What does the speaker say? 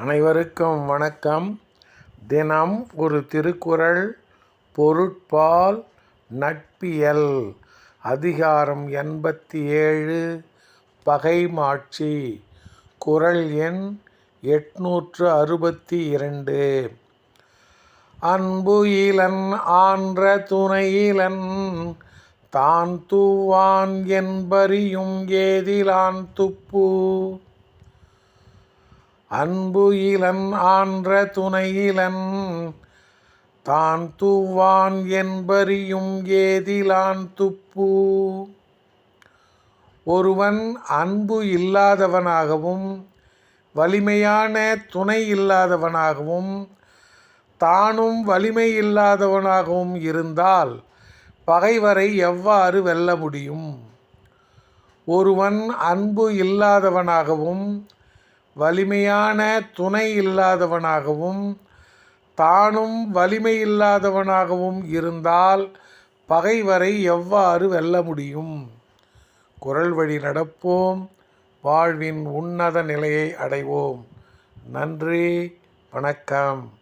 அனைவருக்கும் வணக்கம். தினம் ஒரு திருக்குறள் பொருட்பால் நட்பியல். அதிகாரம் எண்பத்தி ஏழு பகைமாட்சி. குறள் எண் எட்நூற்று அறுபத்தி இரண்டு. அன்பு இலன் ஆன்ற துணையிலன் தான் தூவான் என்பறியும் ஏதிலான் துப்பு. அன்பு இலன் ஆன்ற துணையிலன் தான் தூவான் என்பறியும் ஏதிலான் துப்பு. ஒருவன் அன்பு இல்லாதவனாகவும் வலிமையான துணை இல்லாதவனாகவும் தானும் வலிமை இல்லாதவனாகவும் இருந்தால் பகைவரை எவ்வாறு வெல்ல முடியும்? ஒருவன் அன்பு இல்லாதவனாகவும் வலிமையான துணை இல்லாதவனாகவும் தானும் வலிமை இல்லாதவனாகவும் இருந்தால் பகைவரை எவ்வாறு வெல்ல முடியும்? குரல் வழி நடப்போம். வாழ்வின் உன்னத நிலையை அடைவோம். நன்றி. வணக்கம்.